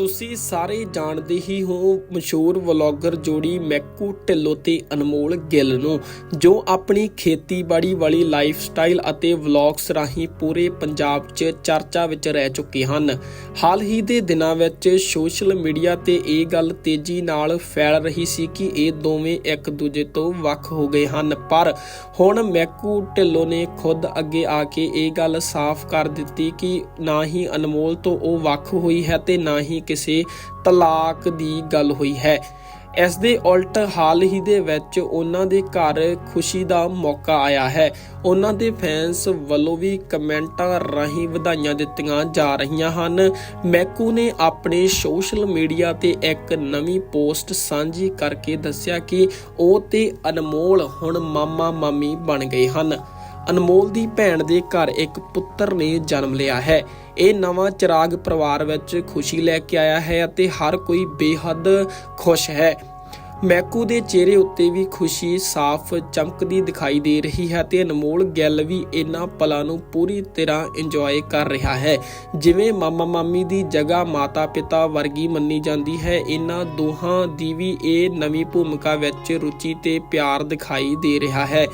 ਤੁਸੀਂ ਸਾਰੇ ਜਾਣਦੇ ਹੀ ਹੋ ਮਸ਼ਹੂਰ ਵਲੌਗਰ ਜੋੜੀ ਮੈਕੂ ਢਿੱਲੋਂ ਤੇ ਅਨਮੋਲ ਗਿੱਲ ਨੂੰ, ਜੋ ਆਪਣੀ ਖੇਤੀਬਾੜੀ ਵਾਲੀ ਲਾਈਫਸਟਾਈਲ ਅਤੇ ਵਲੌਗਸ ਰਾਹੀਂ ਪੂਰੇ ਪੰਜਾਬ 'ਚ ਚਰਚਾ ਵਿੱਚ ਰਹਿ ਚੁੱਕੇ ਹਨ। ਹਾਲ ਹੀ ਦੇ ਦਿਨਾਂ ਵਿੱਚ ਸੋਸ਼ਲ ਮੀਡੀਆ ਤੇ ਇਹ ਗੱਲ ਤੇਜ਼ੀ ਨਾਲ ਫੈਲ ਰਹੀ ਸੀ ਕਿ ਇਹ ਦੋਵੇਂ ਇੱਕ ਦੂਜੇ ਤੋਂ ਵੱਖ ਹੋ ਗਏ ਹਨ। ਪਰ ਹੁਣ ਮੈਕੂ ਢਿੱਲੋਂ ਨੇ ਖੁਦ ਅੱਗੇ ਆ ਕੇ ਇਹ ਗੱਲ ਸਾਫ਼ ਕਰ ਦਿੱਤੀ ਕਿ ਨਾ ਹੀ ਅਨਮੋਲ ਤੋਂ ਉਹ ਵੱਖ ਹੋਈ ਹੈ ਤੇ ਨਾ ਹੀ ਕਿਸੇ ਤਲਾਕ ਦੀ ਗੱਲ ਹੋਈ ਹੈ। ਇਸ ਦੇ ਉਲਟ ਹਾਲ ਹੀ ਦੇ ਵਿੱਚ ਉਹਨਾਂ ਦੇ ਘਰ ਖੁਸ਼ੀ ਦਾ ਮੌਕਾ ਆਇਆ ਹੈ। ਉਹਨਾਂ ਦੇ ਫੈਨਸ ਵੱਲੋਂ ਵੀ ਕਮੈਂਟਾਂ ਰਾਹੀਂ ਵਧਾਈਆਂ ਦਿੱਤੀਆਂ ਜਾ ਰਹੀਆਂ ਹਨ। ਮੈਕੂ ਨੇ ਆਪਣੇ ਸੋਸ਼ਲ ਮੀਡੀਆ ਤੇ ਇੱਕ ਨਵੀਂ ਪੋਸਟ ਸਾਂਝੀ ਕਰਕੇ ਦੱਸਿਆ ਕਿ ਉਹ ਤੇ ਅਨਮੋਲ ਹੁਣ ਮਾਮਾ ਮਾਮੀ ਬਣ ਗਏ ਹਨ। ਅਨਮੋਲ ਦੀ ਭੈਣ ਦੇ ਘਰ ਇੱਕ ਪੁੱਤਰ ਨੇ ਜਨਮ ਲਿਆ ਹੈ। ਇਹ ਨਵਾਂ ਚਿਰਾਗ ਪਰਿਵਾਰ ਵਿੱਚ ਖੁਸ਼ੀ ਲੈ ਕੇ ਆਇਆ ਹੈ ਅਤੇ ਹਰ ਕੋਈ ਬੇਹੱਦ ਖੁਸ਼ ਹੈ। ਮੈਕੂ ਦੇ ਚਿਹਰੇ ਉੱਤੇ ਵੀ ਖੁਸ਼ੀ ਸਾਫ਼ ਚਮਕਦੀ ਦਿਖਾਈ ਦੇ ਰਹੀ ਹੈ ਤੇ ਅਨਮੋਲ ਗਿੱਲ ਵੀ ਇਹਨਾਂ ਪਲਾਂ ਨੂੰ ਪੂਰੀ ਤਰ੍ਹਾਂ ਇੰਜੋਏ ਕਰ ਰਿਹਾ ਹੈ। ਜਿਵੇਂ ਮਾਮਾ ਮਾਮੀ ਦੀ ਜਗ੍ਹਾ ਮਾਤਾ ਪਿਤਾ ਵਰਗੀ ਮੰਨੀ ਜਾਂਦੀ ਹੈ, ਇਹਨਾਂ ਦੋਹਾਂ ਦੀ ਵੀ ਇਹ ਨਵੀਂ ਭੂਮਿਕਾ ਵਿੱਚ ਰੁਚੀ ਤੇ ਪਿਆਰ ਦਿਖਾਈ ਦੇ ਰਿਹਾ ਹੈ।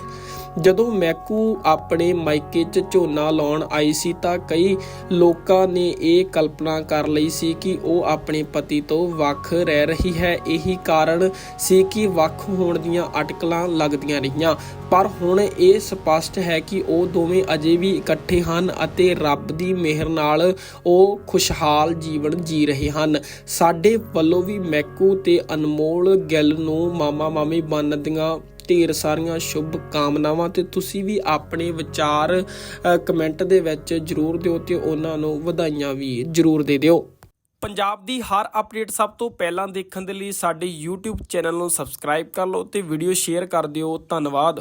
ਜਦੋਂ ਮੈਕੂ ਆਪਣੇ ਮਾਇਕੇ 'ਚ ਝੋਨਾ ਲਾਉਣ ਆਈ ਸੀ ਤਾਂ ਕਈ ਲੋਕਾਂ ਨੇ ਇਹ ਕਲਪਨਾ ਕਰ ਲਈ ਸੀ ਕਿ ਉਹ ਆਪਣੇ ਪਤੀ ਤੋਂ ਵੱਖ ਰਹਿ ਰਹੀ ਹੈ। ਇਹੀ ਕਾਰਨ ਸੀ ਕਿ ਵੱਖ ਹੋਣ ਦੀਆਂ ਅਟਕਲਾਂ ਲੱਗਦੀਆਂ ਰਹੀਆਂ। ਪਰ ਹੁਣ ਇਹ ਸਪਸ਼ਟ ਹੈ ਕਿ ਉਹ ਦੋਵੇਂ ਅਜੇ ਵੀ ਇਕੱਠੇ ਹਨ ਅਤੇ ਰੱਬ ਦੀ ਮਿਹਰ ਨਾਲ ਉਹ ਖੁਸ਼ਹਾਲ ਜੀਵਨ ਜੀ ਰਹੇ ਹਨ। ਸਾਡੇ ਵੱਲੋਂ ਵੀ ਮੈਕੂ ਤੇ ਅਨਮੋਲ ਗਿੱਲ ਨੂੰ ਮਾਮਾ ਮਾਮੀ ਬਣਨ ਦੀਆਂ ਢੇਰ ਸਾਰੀਆਂ ਸ਼ੁਭ ਕਾਮਨਾਵਾਂ ਤੇ ਤੁਸੀਂ ਵੀ ਆਪਣੇ ਵਿਚਾਰ ਕਮੈਂਟ ਦੇ ਵਿੱਚ ਜਰੂਰ ਦਿਓ ਤੇ ਉਹਨਾਂ ਨੂੰ ਵਧਾਈਆਂ ਵੀ ਜਰੂਰ ਦੇ ਦਿਓ। ਪੰਜਾਬ ਦੀ ਹਰ ਅਪਡੇਟ ਸਭ ਤੋਂ ਪਹਿਲਾਂ ਦੇਖਣ ਦੇ ਲਈ ਸਾਡੇ YouTube ਚੈਨਲ ਨੂੰ ਸਬਸਕ੍ਰਾਈਬ ਕਰ ਲਓ ਤੇ ਵੀਡੀਓ ਸ਼ੇਅਰ ਕਰ ਦਿਓ। ਧੰਨਵਾਦ।